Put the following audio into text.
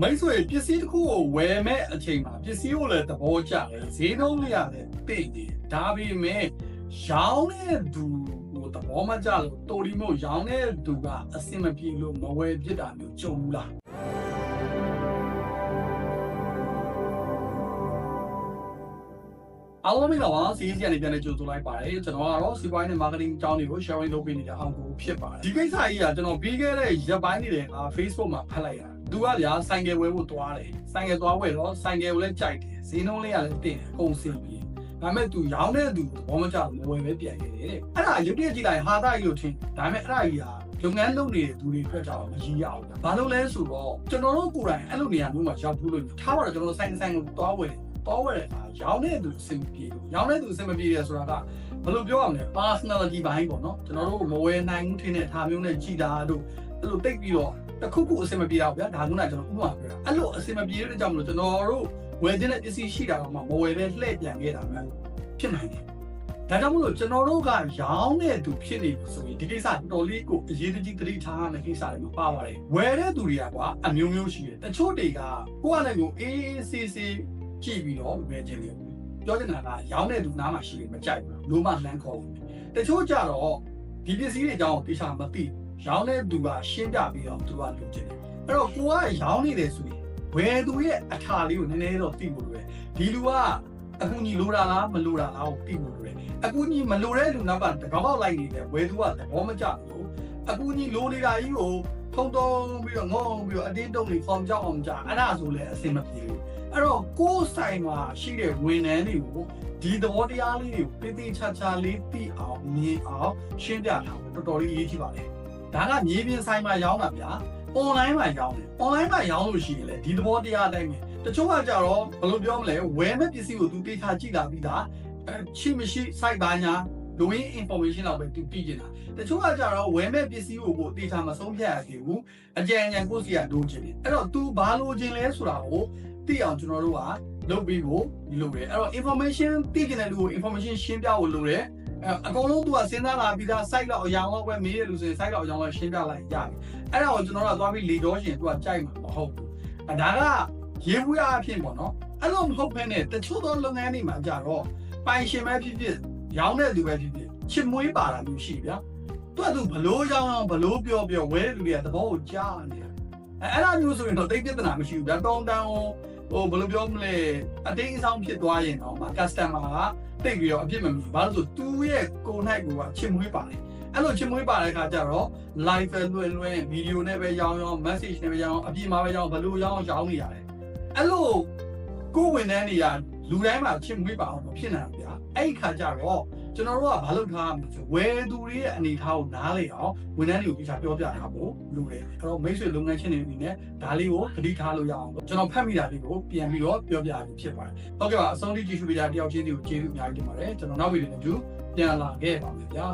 မိတ်ဆွေပစ္စည်းတစ်ခုကိုဝယ်မဲ့အချိန်မှာပစ္စည်းကိုလည်းသဘောကျတယ်ဈေးနှုန်းလေးရတယ်သိတယ်ဒါပေမဲ့ရောင်းတဲ့သူကိုသဘောမကျလို့တော်ဒီမို့ရောင်းတဲ့သူကအဆင်မပြေလို့မဝယ်ဖြစ်တာမျိုးကြုံဘူးလားအားလုံးမင်္ဂလာပါစီးစီးကနေပြန်လဲကြိုဆိုလိုက်ပါတယ်ကျွန်တော်ကတော့စီးပွားရေးနဲ့ marketing အကြောင်းတွေကို sharing လုပ်ပေးနေတဲ့အောင်ကိုဖြစ်ပါတယ်ဒီကိစ္စကြီးကကျွန်တော်ပြီးခဲ့တဲ့ရက်ပိုင်းနေတယ်က Facebook မှာဖတ်လိုက်ရတာ သူကဗျာဆိုင်ကယ်ဝယ်ဖို့သွားတယ်ဆိုင်ကယ်သွားဝယ်တော့ဆိုင်ကယ်ကိုလည်းကြိုက်တယ်ဈေးနှုန်းလေးကလည်းတင်တယ်အကုန်စင်ပြီးဒါပေမဲ့သူရောင်းတဲ့သူဘောမကျမဝယ်ပဲပြန်ခဲ့တယ်တဲ့အဲ့ဒါရုပ်တရက်ကြည့်လိုက်ဟာတာကြီးလို့ထင်ဒါပေမဲ့အဲ့ဒါကြီးကလုပ်ငန်းလုပ်နေတဲ့သူတွေအတွက်ကြောင့်မကြီးရအောင်။ဘာလို့လဲဆိုတော့ကျွန်တော်တို့ကိုယ်တိုင်အဲ့လိုနေရာမျိုးမှာရောက်ဘူးလို့ထားပါတော့ကျွန်တော်တို့ဆိုင်ဆိုင်ကိုသွားဝယ်တယ်။သွားဝယ်တဲ့အခါရောင်းတဲ့သူအဆင်မပြေဘူး။ရောင်းတဲ့သူအဆင်မပြေတယ်ဆိုတာကဘယ်လိုပြောရမလဲ personality ဘိုင်းပေါ့နော်။ကျွန်တော်တို့မဝယ်နိုင်ဘူးထင်တဲ့ထားမျိုးနဲ့ကြည်တာတို့အဲ့လိုတိတ်ပြီးတော့ တစ်ခုခုအဆင်မပြေတော့ဗျာဒါကကျွန်တော်ဥပမာပြောတာအဲ့လိုအဆင်မပြေတဲ့ကြောင့်မလို့ကျွန်တော်တို့ဝယ်တဲ့ပစ္စည်းရှိတာတော့မှမဝယ်ပဲလှည့်ပြန်ခဲ့တာမှဖြစ်နိုင်တယ်။ဒါကြောင့်မလို့ကျွန်တော်တို့ကရောင်းတဲ့သူဖြစ်နေပြီဆိုရင်ဒီကိစ္စတော်တော်လေးကိုအရေးတကြီးသတိထားရမယ့်ကိစ္စတွေမှာပါပါတယ်။ဝယ်တဲ့သူတွေကကွာအမျိုးမျိုးရှိတယ်။တချို့တွေကကိုယ့်အနေကိုအေးအေးဆေးဆေးကြည့်ပြီးတော့ဝယ်ခြင်းတယ်။ပြောချင်တာကရောင်းတဲ့သူနားမှာရှိတယ်မကြိုက်ဘူး။လုံးဝလမ်းခေါ်ဘူး။တချို့ကြတော့ဒီပစ္စည်းတွေအကြောင်းတေချာမသိ ရောင်းတဲ့သူကရှင်းပြပြီးတော့သူကလုပ်ခြင်းတယ်။အဲ့တော့ကိုကရောင်းနေတယ်ဆိုရင်ဝယ်သူရဲ့အထာလေးကိုနည်းနည်းတော့သိဖို့လိုတယ်။ဒီလူကအကူကြီးလိုတာလားမလိုတာလားကိုသိဖို့လိုတယ်။အကူကြီးမလိုတဲ့လူနောက်ကတကောက်လိုက်နေတယ်ဝယ်သူကသဘောမကျဘူး။အကူကြီးလိုနေတာကြီးကိုထုံထုံပြီးတော့ငုံပြီးတော့အတင်းတုံးနေဖောင်ကြောက်အောင်ကြာအဲ့ဒါဆိုလည်းအဆင်မပြေဘူး။အဲ့တော့ကိုယ်ဆိုင်မှာရှိတဲ့ဝန်ထမ်းတွေကိုဒီသဘောတရားလေးတွေကိုတေးသေးချာချာလေးသိအောင်မြင်အောင်ရှင်းပြထားဖို့တော်တော်လေးအရေးကြီးပါတယ်။ ဒါကမြေပြင်ဆိုင်မှာရောင်းတာဗျာ။ online မှာရောင်းတယ်။ online မှာရောင်းလို့ရှိရင်လေဒီသဘောတရားအတိုင်းပဲတချို့ကကြတော့ဘယ်လိုပြောမလဲဝယ်မဲ့ပစ္စည်းကိုသူတေချာကြည့်လာပြီးသားအဲချိမရှိ site ဘာညာလူရင်း information လောက်ပဲသူသိကျင်တာတချို့ကကြတော့ဝယ်မဲ့ပစ္စည်းကိုကိုတေချာမဆုံးဖြတ်ရသေးဘူးအကြံဉာဏ်ကိုစီကလိုချင်တယ်အဲ့တော့ तू ဘာလိုချင်လဲဆိုတာကိုသိအောင်ကျွန်တော်တို့ကလုပ်ပြီးဖို့လုပ်တယ်အဲ့တော့ information သိကျင်တဲ့လူကို information ရှင်းပြဖို့လုပ်တယ် အကုန်လုံးသူကစဉ်းစားလာပြီးသား site လောက်အရောင်လောက်ပဲမေးရလို့ဆိုရင် site လောက်အရောင်လောက်ရှင်းပြလိုက်ရပြီအဲ့ဒါကိုကျွန်တော်တို့ကသွားပြီးလေတော့ရှင်သူကကြိုက်မှာမဟုတ်ဘူးအဲဒါကရေဘူးရအဖြစ်ပေါ့နော်အဲ့လိုမဟုတ်ဘဲနဲ့တချို့သောလုပ်ငန်းတွေမှာကြတော့ပိုင်ရှင်ပဲဖြစ်ဖြစ်ရောင်းတဲ့သူပဲဖြစ်ဖြစ်ချစ်မွေးပါတာမျိုးရှိဗျာသူကသူဘလို့ရောင်းအောင်ဘလို့ပြောပြောဝဲလူတွေကသဘောကိုကြားနေတာအဲအဲ့လိုမျိုးဆိုရင်တော့တိတ်ပြဿနာမရှိဘူးဗျာတောင်းတန်းဟိုဘယ်လိုပြောမလဲအတင်းအဆောင်ဖြစ်သွားရင်တော့မှာ customer က တိတ်ပြီးတော့အပြစ်မမြင်ဘာလို့ဆိုသူ့ရဲ့ကိုယ်၌ကိုကချစ်မွေးပါတယ်အဲ့လိုချစ်မွေးပါတဲ့ခါကျတော့ live ပဲလွှဲလွှဲဗီဒီယိုနဲ့ပဲရောင်းရောင်း message နဲ့ပဲရောင်းအပြင်မှာပဲရောင်းဘလို့ရောင်းရောင်းနေရတယ်အဲ့လိုကိုယ်ဝန်ထမ်းတွေက လူတိုင်းမှာချစ်မွေးပါအောင်မဖြစ်နိုင်ဘူးဗျာအဲ့ဒီခါကျတော့ကျွန်တော်တို့ကဘာလုပ်ထားမလဲဆိုဝယ်သူတွေရဲ့အနေအထားကိုနားလေအောင်ဝန်ထမ်းတွေကိုပြချပြောပြထားဖို့လိုတယ်အဲ့တော့မိတ်ဆွေလုပ်ငန်းချင်းတွေအနေနဲ့ဒါလေးကိုသတိထားလို့ရအောင်ကျွန်တော်ဖတ်မိတာလေးကိုပြန်ပြီးတော့ပြောပြရဖြစ်ပါတယ်ဟုတ်ကဲ့ပါအဆုံးထိကြည့်ရှုပေးကြတဲ့တယောက်ချင်းစီကိုကျေးဇူးအများကြီးတင်ပါတယ်ကျွန်တော်နောက်ဗီဒီယိုနဲ့အတူပြန်လာခဲ့ပါမယ်ဗျာ